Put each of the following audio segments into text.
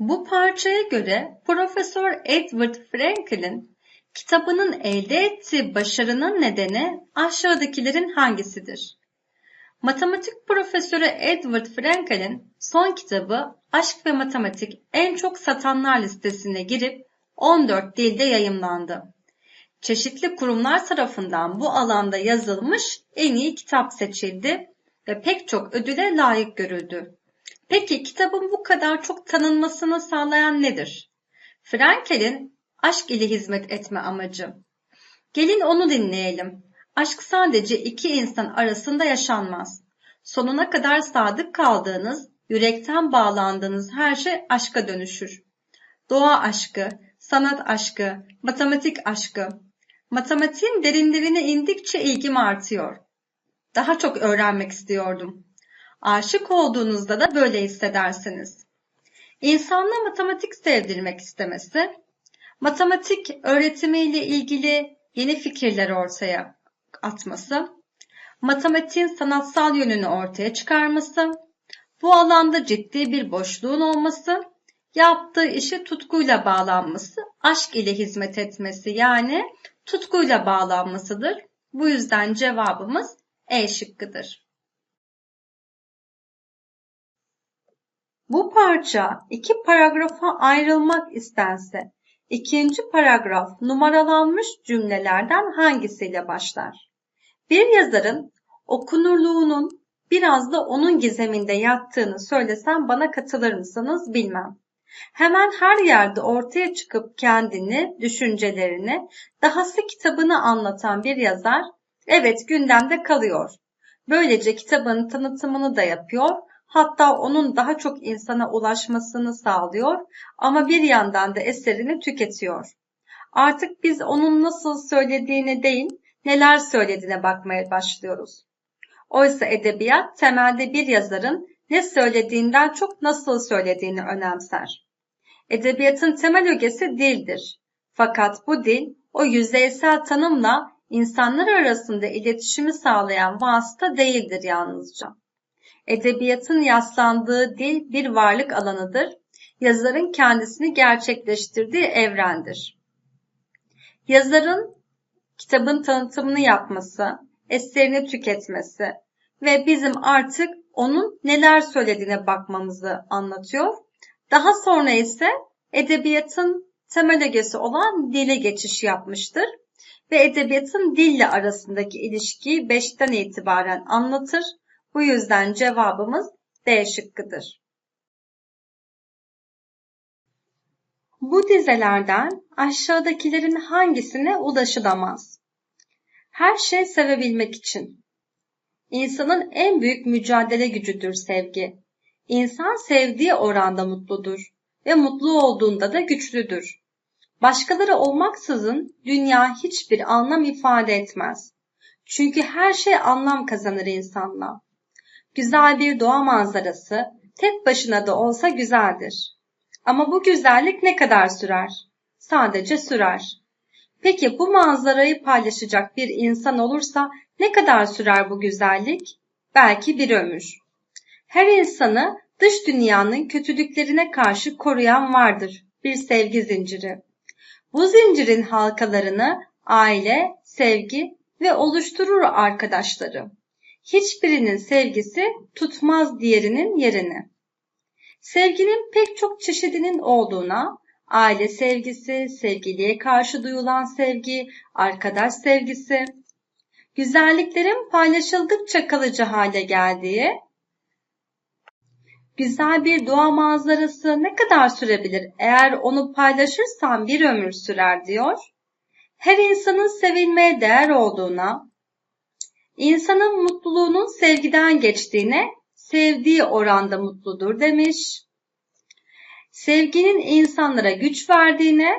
Bu parçaya göre Profesör Edward Franklin kitabının elde ettiği başarının nedeni aşağıdakilerin hangisidir? Matematik profesörü Edward Franklin son kitabı Aşk ve Matematik en çok satanlar listesine girip 14 dilde yayımlandı. Çeşitli kurumlar tarafından bu alanda yazılmış en iyi kitap seçildi ve pek çok ödüle layık görüldü. Peki kitabın bu kadar çok tanınmasını sağlayan nedir? Frankel'in aşk ile hizmet etme amacı. Gelin onu dinleyelim. Aşk sadece iki insan arasında yaşanmaz. Sonuna kadar sadık kaldığınız, yürekten bağlandığınız her şey aşka dönüşür. Doğa aşkı, sanat aşkı, matematik aşkı. Matematiğin derinlerine indikçe ilgim artıyor. Daha çok öğrenmek istiyordum. Aşık olduğunuzda da böyle hissedersiniz. İnsanla matematik sevdirmek istemesi, matematik öğretimiyle ilgili yeni fikirler ortaya atması, matematiğin sanatsal yönünü ortaya çıkarması, bu alanda ciddi bir boşluğun olması, yaptığı işi tutkuyla bağlanması, aşk ile hizmet etmesi yani tutkuyla bağlanmasıdır. Bu yüzden cevabımız E şıkkıdır. Bu parça iki paragrafa ayrılmak istense, ikinci paragraf numaralanmış cümlelerden hangisiyle başlar? Bir yazarın okunurluğunun biraz da onun gizeminde yattığını söylesem bana katılır mısınız bilmem. Hemen her yerde ortaya çıkıp kendini, düşüncelerini, dahası kitabını anlatan bir yazar, evet gündemde kalıyor. Böylece kitabın tanıtımını da yapıyor, hatta onun daha çok insana ulaşmasını sağlıyor ama bir yandan da eserini tüketiyor. Artık biz onun nasıl söylediğine değil, neler söylediğine bakmaya başlıyoruz. Oysa edebiyat temelde bir yazarın ne söylediğinden çok nasıl söylediğini önemser. Edebiyatın temel ögesi dildir. Fakat bu dil o yüzeysel tanımla insanlar arasında iletişimi sağlayan vasıta değildir yalnızca. Edebiyatın yaslandığı dil bir varlık alanıdır. Yazarın kendisini gerçekleştirdiği evrendir. Yazarın kitabın tanıtımını yapması, eserini tüketmesi ve bizim artık onun neler söylediğine bakmamızı anlatıyor. Daha sonra ise edebiyatın temel ögesi olan dile geçiş yapmıştır ve edebiyatın dille arasındaki ilişkiyi beşten itibaren anlatır. Bu yüzden cevabımız D şıkkıdır. Bu dizelerden aşağıdakilerin hangisine ulaşılamaz? Her şey sevebilmek için. İnsanın en büyük mücadele gücüdür sevgi. İnsan sevdiği oranda mutludur ve mutlu olduğunda da güçlüdür. Başkaları olmaksızın dünya hiçbir anlam ifade etmez. Çünkü her şey anlam kazanır insanla. Güzel bir doğa manzarası tek başına da olsa güzeldir. Ama bu güzellik ne kadar sürer? Sadece sürer. Peki bu manzarayı paylaşacak bir insan olursa ne kadar sürer bu güzellik? Belki bir ömür. Her insanı dış dünyanın kötülüklerine karşı koruyan vardır bir sevgi zinciri. Bu zincirin halkalarını aile, sevgi ve oluşturur arkadaşları. Hiçbirinin sevgisi tutmaz diğerinin yerini. Sevginin pek çok çeşidinin olduğuna, aile sevgisi, sevgiliye karşı duyulan sevgi, arkadaş sevgisi, güzelliklerin paylaşıldıkça kalıcı hale geldiği, güzel bir doğa manzarası ne kadar sürebilir eğer onu paylaşırsan bir ömür sürer diyor. Her insanın sevilmeye değer olduğuna, insanın mutluluğunun sevgiden geçtiğine, sevdiği oranda mutludur demiş. Sevginin insanlara güç verdiğine,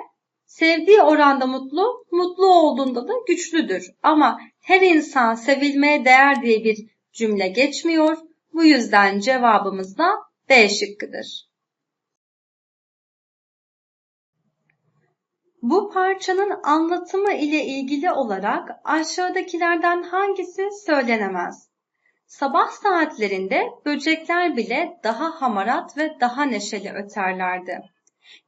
sevdiği oranda mutlu, mutlu olduğunda da güçlüdür. Ama her insan sevilmeye değer diye bir cümle geçmiyor. Bu yüzden cevabımız da B şıkkıdır. Bu parçanın anlatımı ile ilgili olarak aşağıdakilerden hangisi söylenemez? Sabah saatlerinde böcekler bile daha hamarat ve daha neşeli öterlerdi.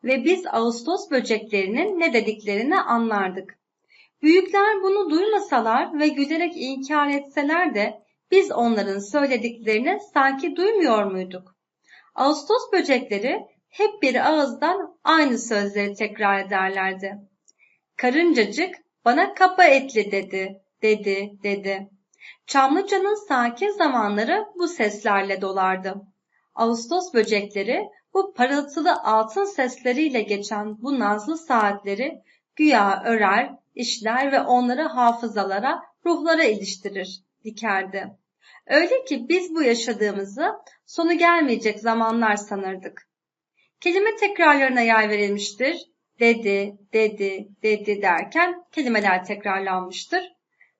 Ve biz Ağustos böceklerinin ne dediklerini anlardık. Büyükler bunu duymasalar ve gülerek inkar etseler de biz onların söylediklerini sanki duymuyor muyduk? Ağustos böcekleri hep bir ağızdan aynı sözleri tekrar ederlerdi. Karıncacık bana kapa etli dedi, dedi, dedi. Çamlıca'nın sakin zamanları bu seslerle dolardı. Ağustos böcekleri bu parıltılı altın sesleriyle geçen bu nazlı saatleri güya örer, işler ve onları hafızalara, ruhlara iliştirir, dikerdi. Öyle ki biz bu yaşadığımızı sonu gelmeyecek zamanlar sanırdık. Kelime tekrarlarına yay verilmiştir. Dedi, dedi, dedi derken kelimeler tekrarlanmıştır.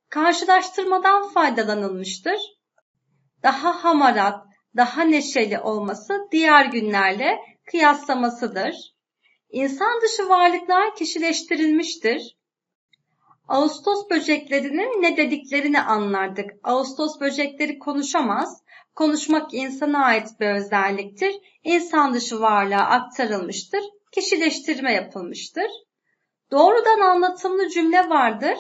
Karşılaştırmadan faydalanılmıştır. Daha hamarat, daha neşeli olması diğer günlerle kıyaslamasıdır. İnsan dışı varlıklar kişileştirilmiştir. Ağustos böceklerinin ne dediklerini anlardık. Ağustos böcekleri konuşamaz. Konuşmak insana ait bir özelliktir. İnsan dışı varlığa aktarılmıştır. Kişileştirme yapılmıştır. Doğrudan anlatımlı cümle vardır.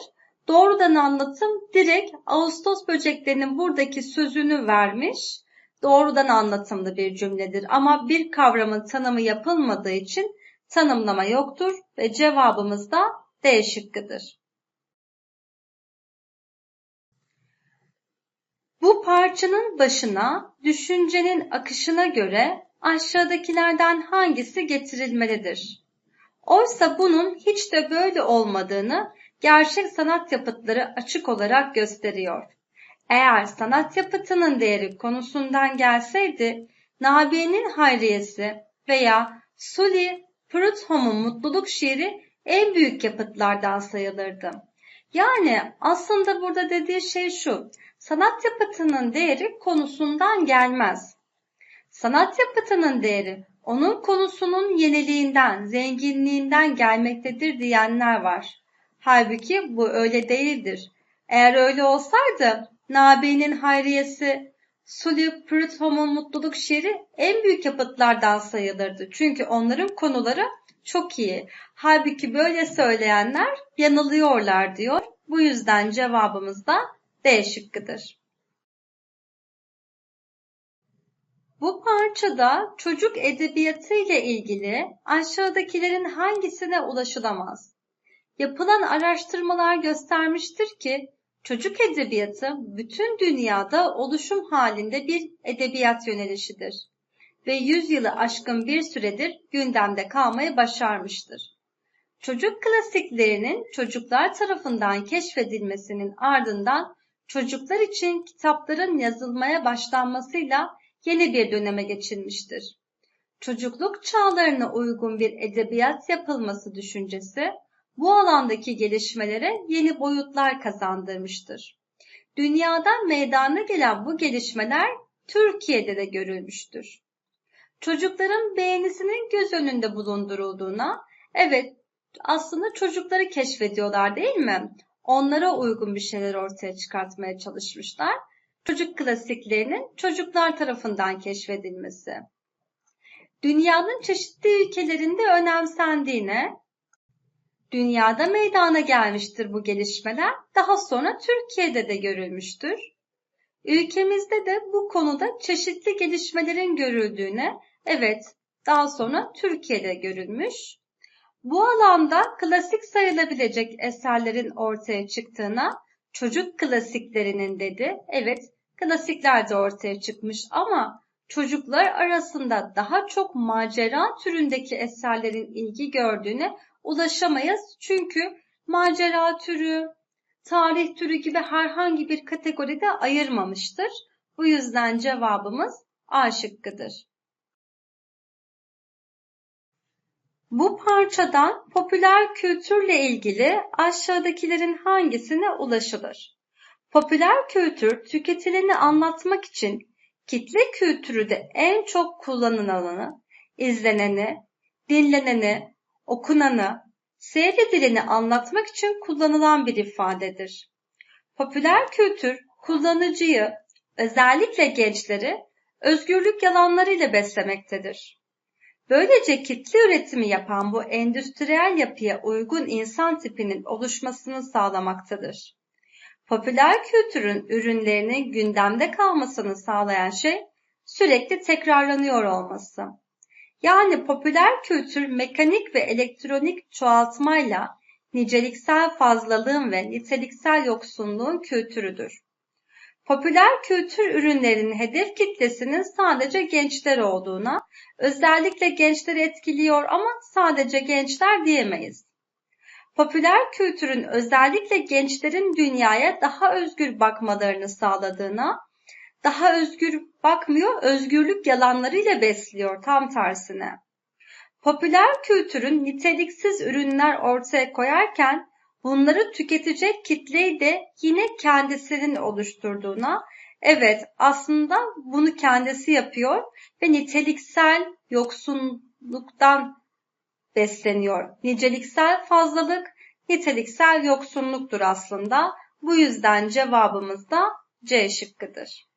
Doğrudan anlatım direkt Ağustos böceklerinin buradaki sözünü vermiş. Doğrudan anlatımlı bir cümledir ama bir kavramın tanımı yapılmadığı için tanımlama yoktur ve cevabımız da D şıkkıdır. Bu parçanın başına düşüncenin akışına göre aşağıdakilerden hangisi getirilmelidir? Oysa bunun hiç de böyle olmadığını gerçek sanat yapıtları açık olarak gösteriyor. Eğer sanat yapıtının değeri konusundan gelseydi, Nabiye'nin Hayriyesi veya Sully Prudhomme'un Mutluluk şiiri en büyük yapıtlardan sayılırdı. Yani aslında burada dediği şey şu, sanat yapıtının değeri konusundan gelmez. Sanat yapıtının değeri onun konusunun yeniliğinden, zenginliğinden gelmektedir diyenler var. Halbuki bu öyle değildir. Eğer öyle olsaydı Nabi'nin Hayriyesi, Sully Prudhomme'un Mutluluk şiiri en büyük yapıtlardan sayılırdı. Çünkü onların konuları çok iyi. Halbuki böyle söyleyenler yanılıyorlar diyor. Bu yüzden cevabımız da D şıkkıdır. Bu parçada çocuk edebiyatı ile ilgili aşağıdakilerin hangisine ulaşılamaz? Yapılan araştırmalar göstermiştir ki çocuk edebiyatı bütün dünyada oluşum halinde bir edebiyat yönelişidir ve yüzyılı aşkın bir süredir gündemde kalmayı başarmıştır. Çocuk klasiklerinin çocuklar tarafından keşfedilmesinin ardından çocuklar için kitapların yazılmaya başlanmasıyla yeni bir döneme geçilmiştir. Çocukluk çağlarına uygun bir edebiyat yapılması düşüncesi bu alandaki gelişmelere yeni boyutlar kazandırmıştır. Dünyada meydana gelen bu gelişmeler Türkiye'de de görülmüştür. Çocukların beğenisinin göz önünde bulundurulduğuna, evet aslında çocukları keşfediyorlar değil mi? Onlara uygun bir şeyler ortaya çıkartmaya çalışmışlar. Çocuk klasiklerinin çocuklar tarafından keşfedilmesi. Dünyanın çeşitli ülkelerinde önemsendiğine, dünyada meydana gelmiştir bu gelişmeler. Daha sonra Türkiye'de de görülmüştür. Ülkemizde de bu konuda çeşitli gelişmelerin görüldüğüne, evet daha sonra Türkiye'de görülmüş. Bu alanda klasik sayılabilecek eserlerin ortaya çıktığına çocuk klasiklerinin dedi. Evet klasikler de ortaya çıkmış ama çocuklar arasında daha çok macera türündeki eserlerin ilgi gördüğüne ulaşamayız. Çünkü macera türü, tarih türü gibi herhangi bir kategoride ayırmamıştır. Bu yüzden cevabımız A şıkkıdır. Bu parçadan popüler kültürle ilgili aşağıdakilerin hangisine ulaşılır? Popüler kültür tüketileni anlatmak için kitle kültürü de en çok kullanılanı, izleneni, dinleneni, okunanı, seyredileni anlatmak için kullanılan bir ifadedir. Popüler kültür kullanıcıyı özellikle gençleri özgürlük yalanlarıyla beslemektedir. Böylece kitle üretimi yapan bu endüstriyel yapıya uygun insan tipinin oluşmasını sağlamaktadır. Popüler kültürün ürünlerinin gündemde kalmasını sağlayan şey sürekli tekrarlanıyor olması. Yani popüler kültür mekanik ve elektronik çoğaltmayla niceliksel fazlalığın ve niteliksel yoksunluğun kültürüdür. Popüler kültür ürünlerinin hedef kitlesinin sadece gençler olduğuna, özellikle gençleri etkiliyor ama sadece gençler diyemeyiz. Popüler kültürün özellikle gençlerin dünyaya daha özgür bakmalarını sağladığına, daha özgür bakmıyor, özgürlük yalanlarıyla besliyor tam tersine. Popüler kültürün niteliksiz ürünler ortaya koyarken bunları tüketecek kitleyi de yine kendisinin oluşturduğuna, evet aslında bunu kendisi yapıyor ve niteliksel yoksunluktan besleniyor. Niceliksel fazlalık, niteliksel yoksunluktur aslında. Bu yüzden cevabımız da C şıkkıdır.